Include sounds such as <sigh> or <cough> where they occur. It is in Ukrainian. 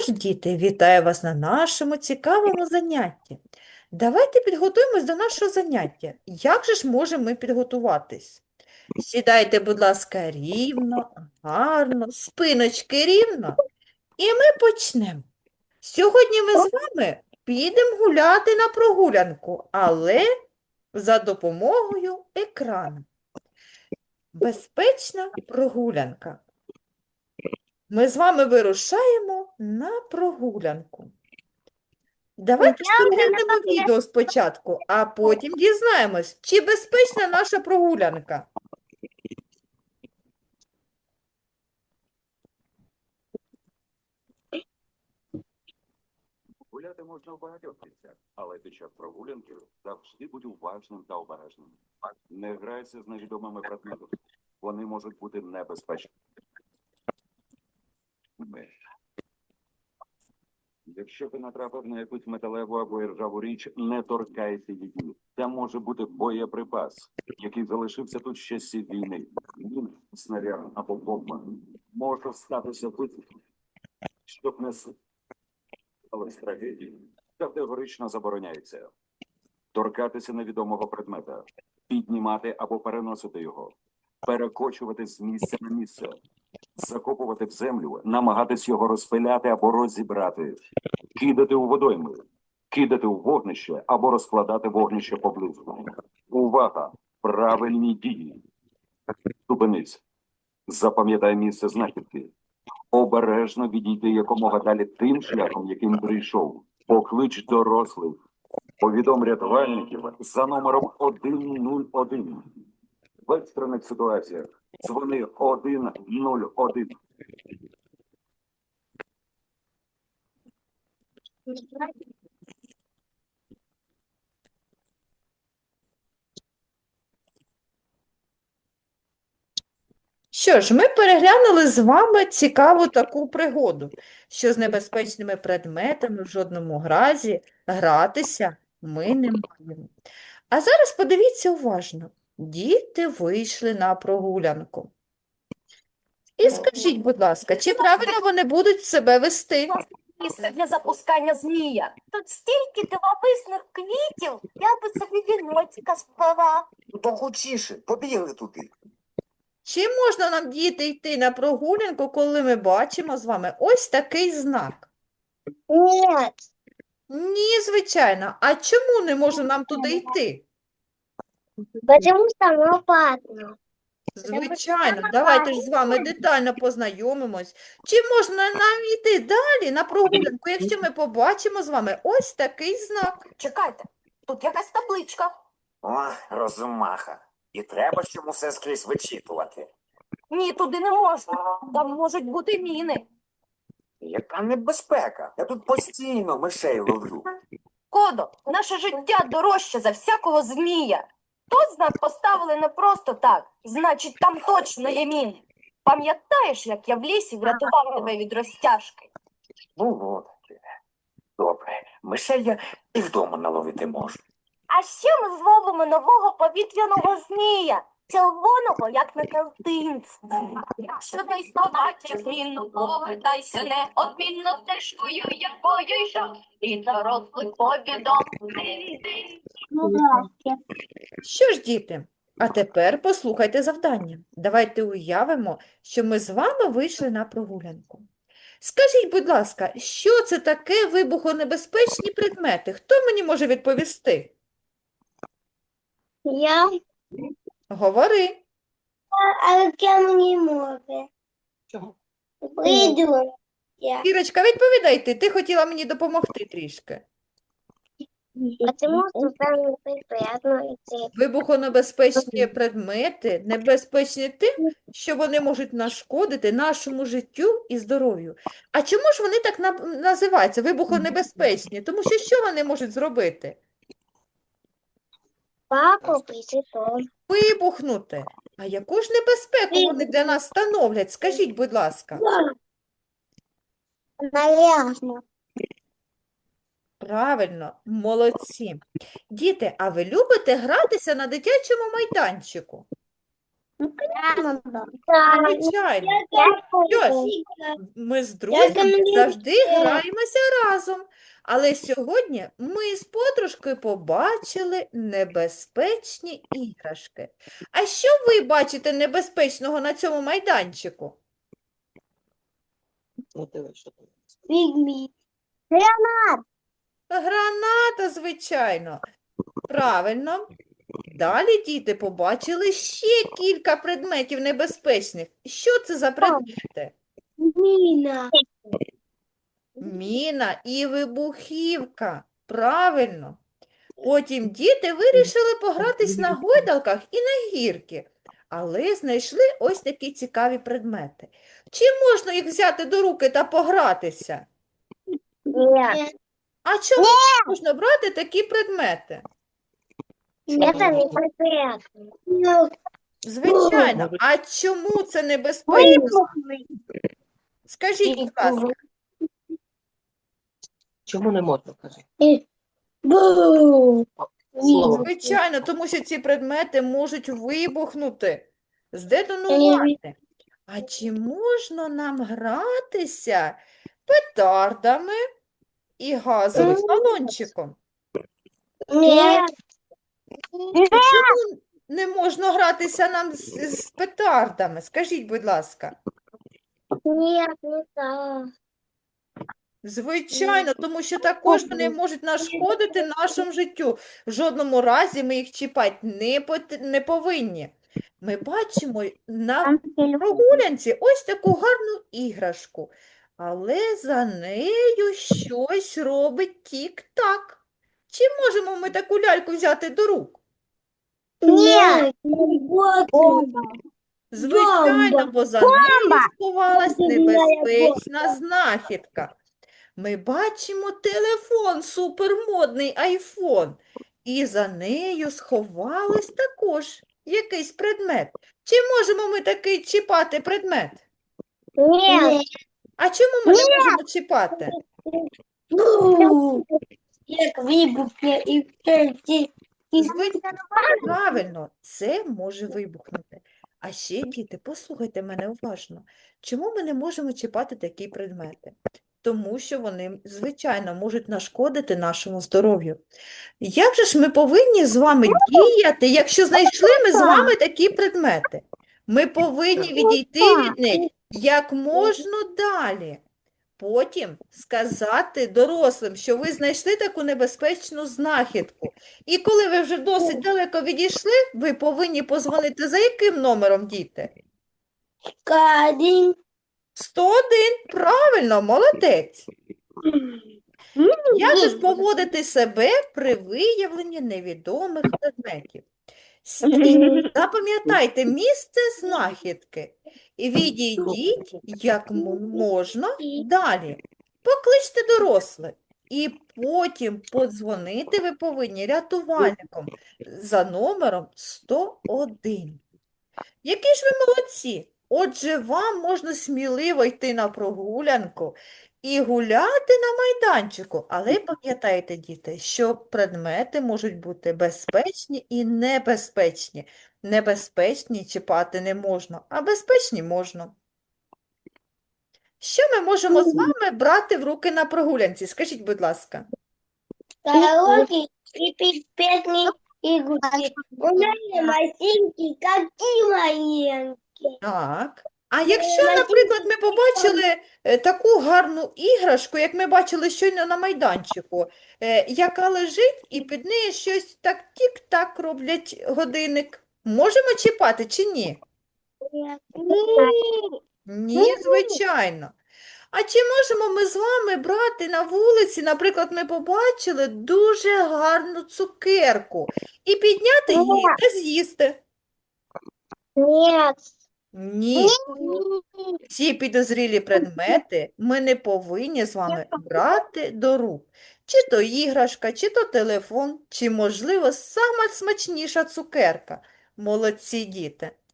Що ж, діти, вітаю вас на нашому цікавому занятті. Давайте підготуємось до нашого заняття. Як же ж можемо ми підготуватись? Сідайте, будь ласка, рівно, гарно, спиночки рівно, і ми почнемо. Сьогодні ми з вами підемо гуляти на прогулянку, але за допомогою екрану. Безпечна прогулянка. Ми з вами вирушаємо на прогулянку. Давайте ж переглянемо відео спочатку, а потім дізнаємось, чи безпечна наша прогулянка. Гуляти можна в багатьох місцях, але під час прогулянки завжди будь уважним та обережним. Не грайся з невідомими предметами. Вони можуть бути небезпечними. Якщо ти натрапив на якусь металеву або ржаву річ, не торкайся її. Це може бути боєприпас, який залишився тут ще часів війни. Він, снаряд або бомба. Може статися вибух, щоб не але трагедії категорично забороняється. Торкатися невідомого предмета, піднімати або переносити його, перекочувати з місця на місце, закопувати в землю, намагатись його розпиляти або розібрати, кидати у водойми, кидати у вогнище або розкладати вогнище поблизу. Увага! Правильні дії. Зупинись. Запам'ятай місце знахідки. Обережно відійти якомога далі тим шляхом, яким прийшов. Поклич дорослих. Повідом рятувальників за номером 101. В екстрених ситуаціях дзвони 101. Що ж, ми переглянули з вами цікаву таку пригоду, що з небезпечними предметами в жодному разі гратися ми не маємо. А зараз подивіться уважно. Діти вийшли на прогулянку. І скажіть, будь ласка, чи правильно вони будуть себе вести? місце для запускання змія. Тут стільки дивовижних квітів, я би собі віночка сплела. Ну, то гучіше, побігли туди. Чи можна нам, діти, йти на прогулянку, коли ми бачимо з вами ось такий знак? Ні. Ні, звичайно. А чому не можна нам туди йти? Потому що там опасно. Звичайно, давайте ж з вами детально познайомимось. Чи можна нам йти далі на прогулянку, якщо ми побачимо з вами ось такий знак? Чекайте, тут якась табличка. О, розумаха. І треба ж йому все скрізь вичитувати. Ні, туди не можна. Там можуть бути міни. Яка небезпека? Я тут постійно мишей ловлю. Кодо, наше життя дорожче за всякого змія. Тут знак поставили не просто так, значить, там точно є міни. Пам'ятаєш, як я в лісі врятував тебе від розтяжки? Було таке. Добре, мишей я і вдома наловити можу. А ще ми зловимо нового повітряного змія, червоного, як на картинці. Якщо не існувати зміну, повертайся неодмінно стежкою, якою йшов, і дорослих повідом. Що ж, діти, а тепер послухайте завдання. Давайте уявимо, що ми з вами вийшли на прогулянку. Скажіть, будь ласка, що це таке вибухонебезпечні предмети? Хто мені може відповісти? Я Говори. Артемні мови. Прийду. Я. Ірочка, відповідай ти. Ти хотіла мені допомогти трішки. Там неприємно йти. Вибухонебезпечні предмети небезпечні тим, що вони можуть нашкодити нашому життю і здоров'ю. А чому ж вони так на- називаються вибухонебезпечні? Тому що що вони можуть зробити? Папу присипав. Вибухнути. А яку ж небезпеку вони для нас становлять? Скажіть, будь ласка. Наляжно. Правильно, молодці. Діти, а ви любите гратися на дитячому майданчику? Прямо, да. Звичайно. Що ж, ми з друзями завжди граємося разом. Але сьогодні ми з подружкою побачили небезпечні іграшки. А що ви бачите небезпечного на цьому майданчику? Ну. Пігмі. Граната, звичайно. Правильно. Далі діти побачили ще кілька предметів небезпечних. Що це за предмети? Міна. Міна і вибухівка. Правильно. Потім діти вирішили погратись на гойдалках і на гірки, але знайшли ось такі цікаві предмети. Чи можна їх взяти до руки та погратися? Ні. А чому можна брати такі предмети? Це не. Звичайно. А чому це небезпечно? Скажіть, будь ласка. Чому не можна, кажи? Бу. Слово. Звичайно, тому що ці предмети можуть вибухнути, здетонувати. А чи можна нам гратися петардами і газовим балончиком? Ні. Чому не можна гратися нам з, з петардами? Скажіть, будь ласка. Ні, не так. Звичайно, тому що також вони можуть нашкодити нашому життю. В жодному разі ми їх чіпати не, пот- не повинні. Ми бачимо на прогулянці ось таку гарну іграшку, але за нею щось робить тік-так. Чи можемо ми таку ляльку взяти до рук? Ні. Звичайно, бо за нею сховалась небезпечна знахідка. Ми бачимо телефон, супермодний айфон, і за нею сховалось також якийсь предмет. Чи можемо ми такий чіпати предмет? Ні. А чому ми не можемо чіпати? Як вибухне і. Звичайно, правильно, це може вибухнути. А ще, діти, послухайте мене уважно. Чому ми не можемо чіпати такі предмети? Тому що вони, звичайно, можуть нашкодити нашому здоров'ю. Як же ж ми повинні з вами діяти, якщо знайшли ми з вами такі предмети? Ми повинні відійти від них як можна далі. Потім сказати дорослим, що ви знайшли таку небезпечну знахідку. І коли ви вже досить далеко відійшли, ви повинні позвонити за яким номером, діти? Кадінь. 101. Правильно, молодець. Як же ж поводити себе при виявленні невідомих предметів? Стій- <laughs> Запам'ятайте місце знахідки і відійдіть як можна далі. Покличте дорослих. І потім подзвонити ви повинні рятувальникам за номером 101. Які ж ви молодці! Отже, вам можна сміливо йти на прогулянку і гуляти на майданчику. Але пам'ятайте, діти, що предмети можуть бути безпечні і небезпечні. Небезпечні чіпати не можна, а безпечні можна. Що ми можемо з вами брати в руки на прогулянці? Скажіть, будь ласка. Коробки и пипетные игрушки. У меня масинки, какие маленькие. Так. А якщо, наприклад, ми побачили е, таку гарну іграшку, як ми бачили щойно на майданчику, е, яка лежить і під нею щось так тік-так роблять годинник, можемо чіпати чи ні? Ні, звичайно. А чи можемо ми з вами брати на вулиці, наприклад, ми побачили дуже гарну цукерку і підняти її та з'їсти? Нет. Ні. Ці підозрілі предмети ми не повинні з вами брати до рук. Чи то іграшка, чи то телефон, чи, можливо, сама смачніша цукерка. Молодці діти.